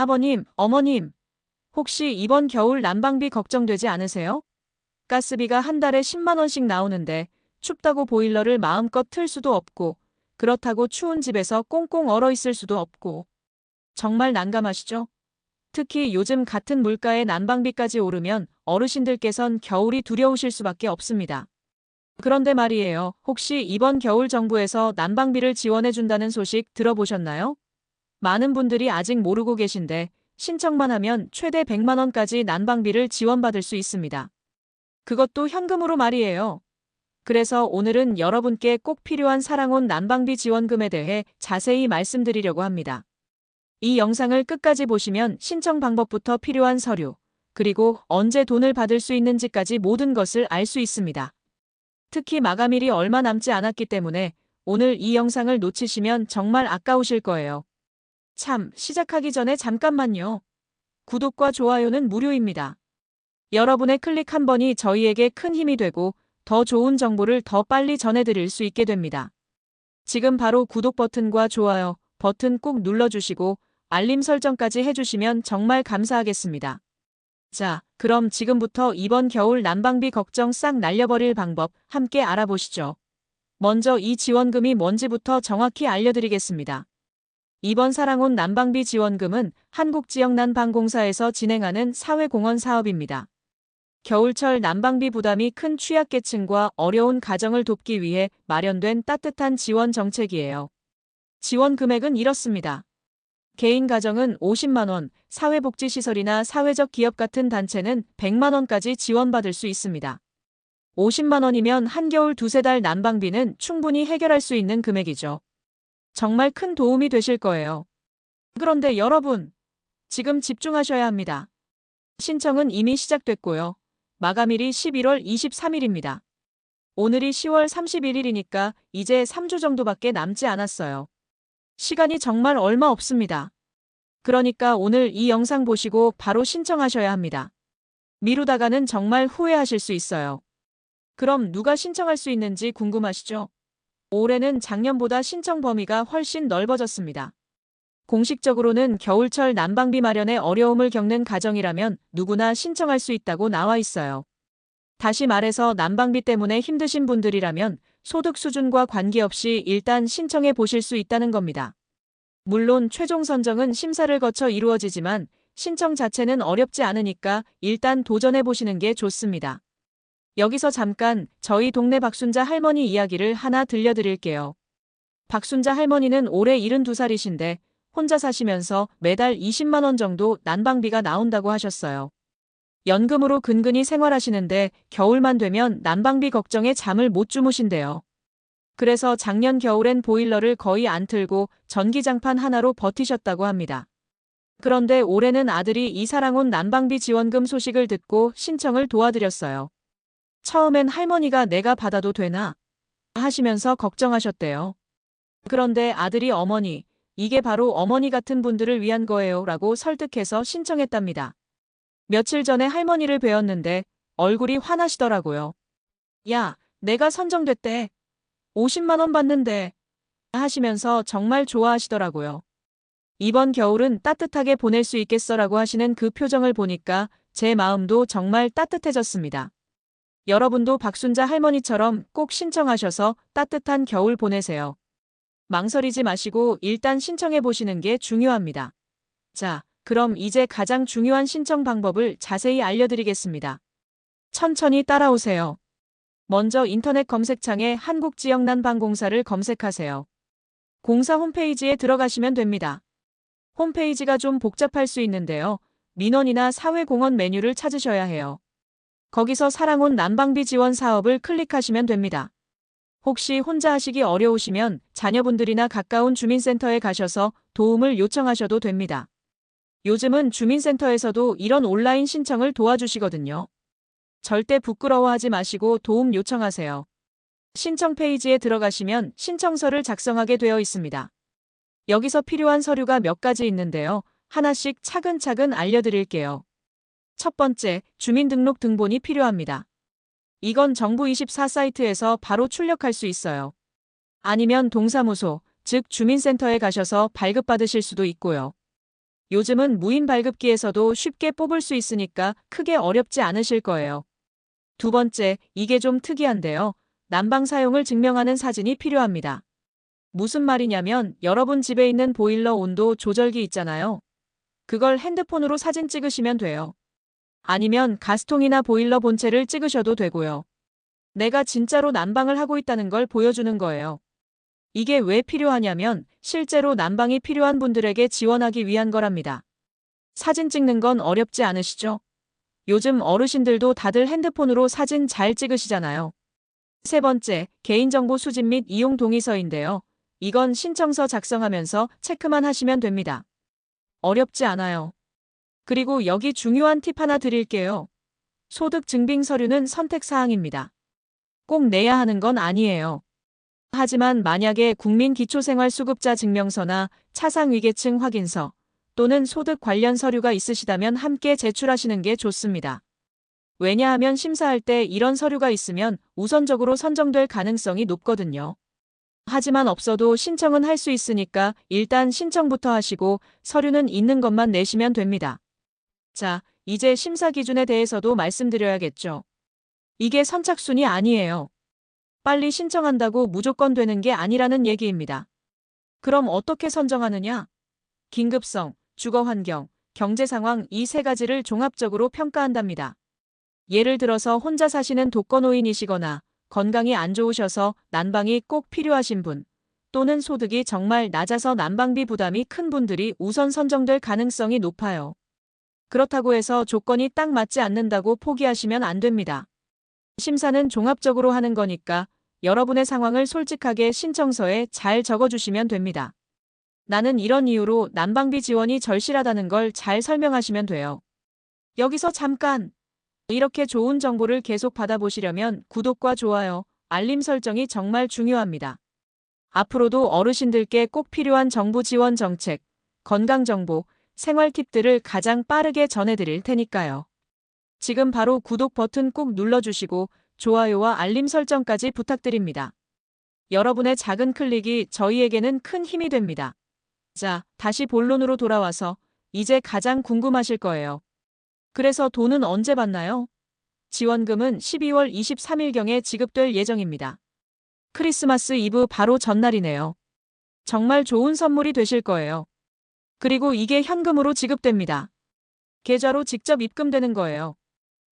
아버님, 어머님, 혹시 이번 겨울 난방비 걱정되지 않으세요? 가스비가 한 달에 10만원씩 나오는데 춥다고 보일러를 마음껏 틀 수도 없고 그렇다고 추운 집에서 꽁꽁 얼어 있을 수도 없고 정말 난감하시죠? 특히 요즘 같은 물가에 난방비까지 오르면 어르신들께선 겨울이 두려우실 수밖에 없습니다. 그런데 말이에요. 혹시 이번 겨울 정부에서 난방비를 지원해준다는 소식 들어보셨나요? 많은 분들이 아직 모르고 계신데 신청만 하면 최대 100만원까지 난방비를 지원받을 수 있습니다. 그것도 현금으로 말이에요. 그래서 오늘은 여러분께 꼭 필요한 사랑온 난방비 지원금에 대해 자세히 말씀드리려고 합니다. 이 영상을 끝까지 보시면 신청 방법부터 필요한 서류, 그리고 언제 돈을 받을 수 있는지까지 모든 것을 알 수 있습니다. 특히 마감일이 얼마 남지 않았기 때문에 오늘 이 영상을 놓치시면 정말 아까우실 거예요. 참, 시작하기 전에 잠깐만요. 구독과 좋아요는 무료입니다. 여러분의 클릭 한 번이 저희에게 큰 힘이 되고 더 좋은 정보를 더 빨리 전해드릴 수 있게 됩니다. 지금 바로 구독 버튼과 좋아요 버튼 꼭 눌러주시고 알림 설정까지 해주시면 정말 감사하겠습니다. 자, 그럼 지금부터 이번 겨울 난방비 걱정 싹 날려버릴 방법 함께 알아보시죠. 먼저 이 지원금이 뭔지부터 정확히 알려드리겠습니다. 이번 사랑온 난방비 지원금은 한국지역난방공사에서 진행하는 사회공헌 사업입니다. 겨울철 난방비 부담이 큰 취약계층과 어려운 가정을 돕기 위해 마련된 따뜻한 지원 정책이에요. 지원 금액은 이렇습니다. 개인 가정은 50만원, 사회복지시설이나 사회적 기업 같은 단체는 100만원까지 지원받을 수 있습니다. 50만원이면 한겨울 두세 달 난방비는 충분히 해결할 수 있는 금액이죠. 정말 큰 도움이 되실 거예요. 그런데 여러분, 지금 집중하셔야 합니다. 신청은 이미 시작됐고요. 마감일이 11월 23일입니다. 오늘이 10월 31일이니까 이제 3주 정도밖에 남지 않았어요. 시간이 정말 얼마 없습니다. 그러니까 오늘 이 영상 보시고 바로 신청하셔야 합니다. 미루다가는 정말 후회하실 수 있어요. 그럼 누가 신청할 수 있는지 궁금하시죠? 올해는 작년보다 신청 범위가 훨씬 넓어졌습니다. 공식적으로는 겨울철 난방비 마련에 어려움을 겪는 가정이라면 누구나 신청할 수 있다고 나와 있어요. 다시 말해서 난방비 때문에 힘드신 분들이라면 소득 수준과 관계없이 일단 신청해 보실 수 있다는 겁니다. 물론 최종 선정은 심사를 거쳐 이루어지지만 신청 자체는 어렵지 않으니까 일단 도전해 보시는 게 좋습니다. 여기서 잠깐 저희 동네 박순자 할머니 이야기를 하나 들려드릴게요. 박순자 할머니는 올해 72살이신데 혼자 사시면서 매달 20만원 정도 난방비가 나온다고 하셨어요. 연금으로 근근히 생활하시는데 겨울만 되면 난방비 걱정에 잠을 못 주무신대요. 그래서 작년 겨울엔 보일러를 거의 안 틀고 전기장판 하나로 버티셨다고 합니다. 그런데 올해는 아들이 이사랑온 난방비 지원금 소식을 듣고 신청을 도와드렸어요. 처음엔 할머니가 내가 받아도 되나? 하시면서 걱정하셨대요. 그런데 아들이 어머니, 이게 바로 어머니 같은 분들을 위한 거예요 라고 설득해서 신청했답니다. 며칠 전에 할머니를 뵈었는데 얼굴이 환하시더라고요. 야, 내가 선정됐대. 50만원 받는데. 하시면서 정말 좋아하시더라고요. 이번 겨울은 따뜻하게 보낼 수 있겠어라고 하시는 그 표정을 보니까 제 마음도 정말 따뜻해졌습니다. 여러분도 박순자 할머니처럼 꼭 신청하셔서 따뜻한 겨울 보내세요. 망설이지 마시고 일단 신청해 보시는 게 중요합니다. 자, 그럼 이제 가장 중요한 신청 방법을 자세히 알려드리겠습니다. 천천히 따라오세요. 먼저 인터넷 검색창에 한국지역난방공사를 검색하세요. 공사 홈페이지에 들어가시면 됩니다. 홈페이지가 좀 복잡할 수 있는데요. 민원이나 사회공헌 메뉴를 찾으셔야 해요. 거기서 사랑온 난방비 지원 사업을 클릭하시면 됩니다. 혹시 혼자 하시기 어려우시면 자녀분들이나 가까운 주민센터에 가셔서 도움을 요청하셔도 됩니다. 요즘은 주민센터에서도 이런 온라인 신청을 도와주시거든요. 절대 부끄러워하지 마시고 도움 요청하세요. 신청 페이지에 들어가시면 신청서를 작성하게 되어 있습니다. 여기서 필요한 서류가 몇 가지 있는데요. 하나씩 차근차근 알려드릴게요. 첫 번째, 주민등록 등본이 필요합니다. 이건 정부24 사이트에서 바로 출력할 수 있어요. 아니면 동사무소, 즉 주민센터에 가셔서 발급받으실 수도 있고요. 요즘은 무인 발급기에서도 쉽게 뽑을 수 있으니까 크게 어렵지 않으실 거예요. 두 번째, 이게 좀 특이한데요. 난방 사용을 증명하는 사진이 필요합니다. 무슨 말이냐면 여러분 집에 있는 보일러 온도 조절기 있잖아요. 그걸 핸드폰으로 사진 찍으시면 돼요. 아니면 가스통이나 보일러 본체를 찍으셔도 되고요. 내가 진짜로 난방을 하고 있다는 걸 보여주는 거예요. 이게 왜 필요하냐면 실제로 난방이 필요한 분들에게 지원하기 위한 거랍니다. 사진 찍는 건 어렵지 않으시죠? 요즘 어르신들도 다들 핸드폰으로 사진 잘 찍으시잖아요. 세 번째, 개인정보 수집 및 이용 동의서인데요. 이건 신청서 작성하면서 체크만 하시면 됩니다. 어렵지 않아요. 그리고 여기 중요한 팁 하나 드릴게요. 소득 증빙 서류는 선택사항입니다. 꼭 내야 하는 건 아니에요. 하지만 만약에 국민기초생활수급자 증명서나 차상위계층 확인서 또는 소득 관련 서류가 있으시다면 함께 제출하시는 게 좋습니다. 왜냐하면 심사할 때 이런 서류가 있으면 우선적으로 선정될 가능성이 높거든요. 하지만 없어도 신청은 할 수 있으니까 일단 신청부터 하시고 서류는 있는 것만 내시면 됩니다. 자, 이제 심사 기준에 대해서도 말씀드려야겠죠. 이게 선착순이 아니에요. 빨리 신청한다고 무조건 되는 게 아니라는 얘기입니다. 그럼 어떻게 선정하느냐? 긴급성, 주거 환경, 경제 상황 이 세 가지를 종합적으로 평가한답니다. 예를 들어서 혼자 사시는 독거노인이시거나 건강이 안 좋으셔서 난방이 꼭 필요하신 분, 또는 소득이 정말 낮아서 난방비 부담이 큰 분들이 우선 선정될 가능성이 높아요. 그렇다고 해서 조건이 딱 맞지 않는다고 포기하시면 안 됩니다. 심사는 종합적으로 하는 거니까 여러분의 상황을 솔직하게 신청서에 잘 적어주시면 됩니다. 나는 이런 이유로 난방비 지원이 절실하다는 걸 잘 설명하시면 돼요. 여기서 잠깐! 이렇게 좋은 정보를 계속 받아보시려면 구독과 좋아요, 알림 설정이 정말 중요합니다. 앞으로도 어르신들께 꼭 필요한 정부 지원 정책, 건강정보, 생활 팁들을 가장 빠르게 전해드릴 테니까요. 지금 바로 구독 버튼 꼭 눌러주시고 좋아요와 알림 설정까지 부탁드립니다. 여러분의 작은 클릭이 저희에게는 큰 힘이 됩니다. 자, 다시 본론으로 돌아와서 이제 가장 궁금하실 거예요. 그래서 돈은 언제 받나요? 지원금은 12월 23일경에 지급될 예정입니다. 크리스마스 이브 바로 전날이네요. 정말 좋은 선물이 되실 거예요. 그리고 이게 현금으로 지급됩니다. 계좌로 직접 입금되는 거예요.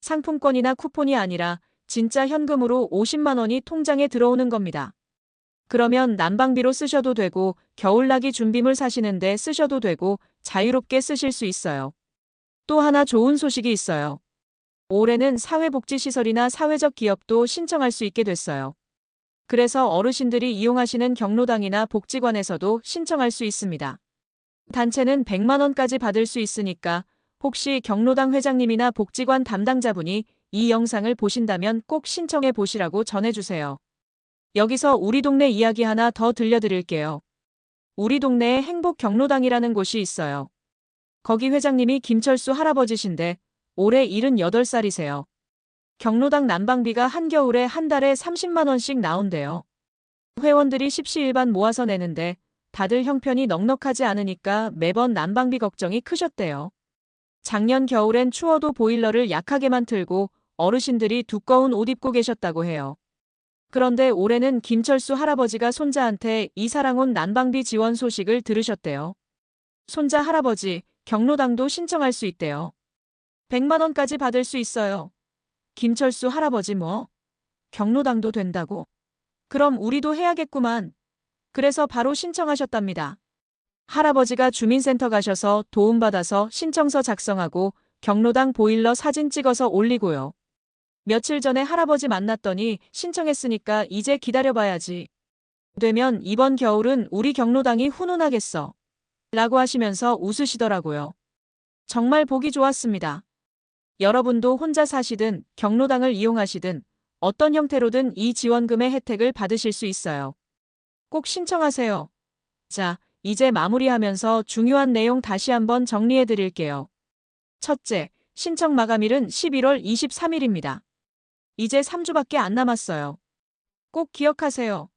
상품권이나 쿠폰이 아니라 진짜 현금으로 50만 원이 통장에 들어오는 겁니다. 그러면 난방비로 쓰셔도 되고 겨울나기 준비물 사시는데 쓰셔도 되고 자유롭게 쓰실 수 있어요. 또 하나 좋은 소식이 있어요. 올해는 사회복지시설이나 사회적 기업도 신청할 수 있게 됐어요. 그래서 어르신들이 이용하시는 경로당이나 복지관에서도 신청할 수 있습니다. 단체는 100만 원까지 받을 수 있으니까 혹시 경로당 회장님이나 복지관 담당자분이 이 영상을 보신다면 꼭 신청해 보시라고 전해주세요. 여기서 우리 동네 이야기 하나 더 들려드릴게요. 우리 동네에 행복 경로당이라는 곳이 있어요. 거기 회장님이 김철수 할아버지신데 올해 78살이세요. 경로당 난방비가 한겨울에 한 달에 30만원씩 나온대요. 회원들이 십시일반 모아서 내는데 다들 형편이 넉넉하지 않으니까 매번 난방비 걱정이 크셨대요. 작년 겨울엔 추워도 보일러를 약하게만 틀고 어르신들이 두꺼운 옷 입고 계셨다고 해요. 그런데 올해는 김철수 할아버지가 손자한테 이사랑 온 난방비 지원 소식을 들으셨대요. 손자 할아버지, 경로당도 신청할 수 있대요. 100만원까지 받을 수 있어요. 김철수 할아버지 뭐? 경로당도 된다고? 그럼 우리도 해야겠구만. 그래서 바로 신청하셨답니다. 할아버지가 주민센터 가셔서 도움받아서 신청서 작성하고 경로당 보일러 사진 찍어서 올리고요. 며칠 전에 할아버지 만났더니 신청했으니까 이제 기다려봐야지. 되면 이번 겨울은 우리 경로당이 훈훈하겠어. 라고 하시면서 웃으시더라고요. 정말 보기 좋았습니다. 여러분도 혼자 사시든 경로당을 이용하시든 어떤 형태로든 이 지원금의 혜택을 받으실 수 있어요. 꼭 신청하세요. 자, 이제 마무리하면서 중요한 내용 다시 한번 정리해 드릴게요. 첫째, 신청 마감일은 11월 23일입니다. 이제 3주밖에 안 남았어요. 꼭 기억하세요.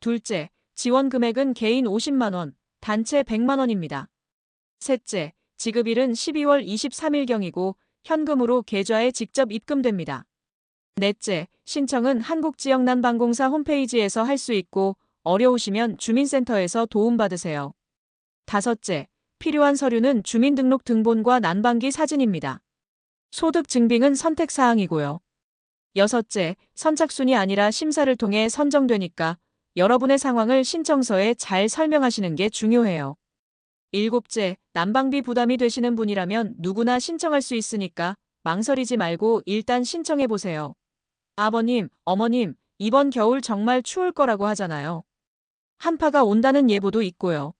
둘째, 지원 금액은 개인 50만원, 단체 100만원입니다. 셋째, 지급일은 12월 23일경이고 현금으로 계좌에 직접 입금됩니다. 넷째, 신청은 한국지역난방공사 홈페이지에서 할 수 있고 어려우시면 주민센터에서 도움받으세요. 다섯째, 필요한 서류는 주민등록 등본과 난방기 사진입니다. 소득 증빙은 선택사항이고요. 여섯째, 선착순이 아니라 심사를 통해 선정되니까 여러분의 상황을 신청서에 잘 설명하시는 게 중요해요. 일곱째, 난방비 부담이 되시는 분이라면 누구나 신청할 수 있으니까 망설이지 말고 일단 신청해 보세요. 아버님, 어머님, 이번 겨울 정말 추울 거라고 하잖아요. 한파가 온다는 예보도 있고요.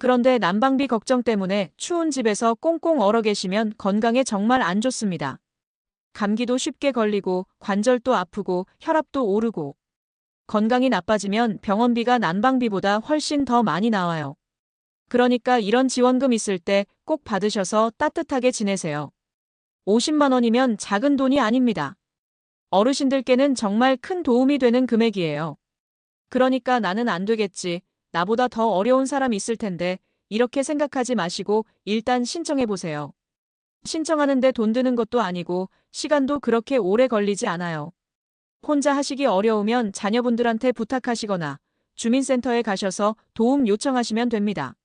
그런데 난방비 걱정 때문에 추운 집에서 꽁꽁 얼어 계시면 건강에 정말 안 좋습니다. 감기도 쉽게 걸리고 관절도 아프고 혈압도 오르고 건강이 나빠지면 병원비가 난방비보다 훨씬 더 많이 나와요. 그러니까 이런 지원금 있을 때 꼭 받으셔서 따뜻하게 지내세요. 50만 원이면 작은 돈이 아닙니다. 어르신들께는 정말 큰 도움이 되는 금액이에요. 그러니까 나는 안 되겠지. 나보다 더 어려운 사람 있을 텐데 이렇게 생각하지 마시고 일단 신청해 보세요. 신청하는데 돈 드는 것도 아니고 시간도 그렇게 오래 걸리지 않아요. 혼자 하시기 어려우면 자녀분들한테 부탁하시거나 주민센터에 가셔서 도움 요청하시면 됩니다.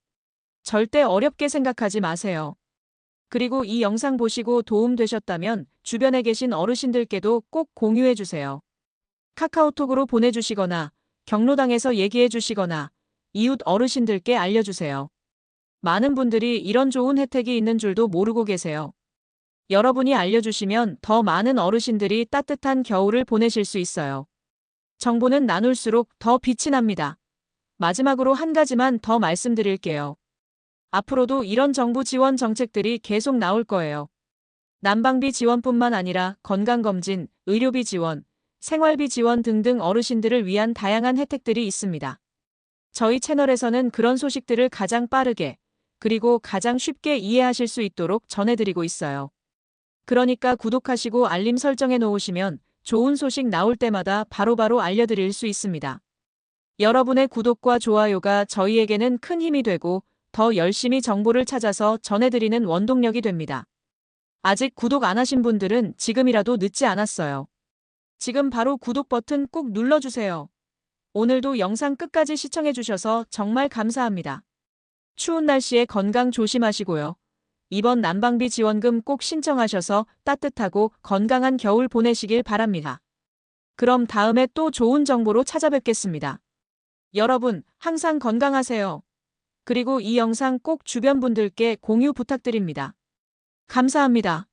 절대 어렵게 생각하지 마세요. 그리고 이 영상 보시고 도움 되셨다면 주변에 계신 어르신들께도 꼭 공유해 주세요. 카카오톡으로 보내주시거나 경로당에서 얘기해 주시거나 이웃 어르신들께 알려주세요. 많은 분들이 이런 좋은 혜택이 있는 줄도 모르고 계세요. 여러분이 알려주시면 더 많은 어르신들이 따뜻한 겨울을 보내실 수 있어요. 정보는 나눌수록 더 빛이 납니다. 마지막으로 한 가지만 더 말씀드릴게요. 앞으로도 이런 정부 지원 정책들이 계속 나올 거예요. 난방비 지원뿐만 아니라 건강검진, 의료비 지원, 생활비 지원 등등 어르신들을 위한 다양한 혜택들이 있습니다. 저희 채널에서는 그런 소식들을 가장 빠르게, 그리고 가장 쉽게 이해하실 수 있도록 전해드리고 있어요. 그러니까 구독하시고 알림 설정해 놓으시면 좋은 소식 나올 때마다 바로바로 알려드릴 수 있습니다. 여러분의 구독과 좋아요가 저희에게는 큰 힘이 되고 더 열심히 정보를 찾아서 전해드리는 원동력이 됩니다. 아직 구독 안 하신 분들은 지금이라도 늦지 않았어요. 지금 바로 구독 버튼 꾹 눌러주세요. 오늘도 영상 끝까지 시청해주셔서 정말 감사합니다. 추운 날씨에 건강 조심하시고요. 이번 난방비 지원금 꼭 신청하셔서 따뜻하고 건강한 겨울 보내시길 바랍니다. 그럼 다음에 또 좋은 정보로 찾아뵙겠습니다. 여러분, 항상 건강하세요. 그리고 이 영상 꼭 주변 분들께 공유 부탁드립니다. 감사합니다.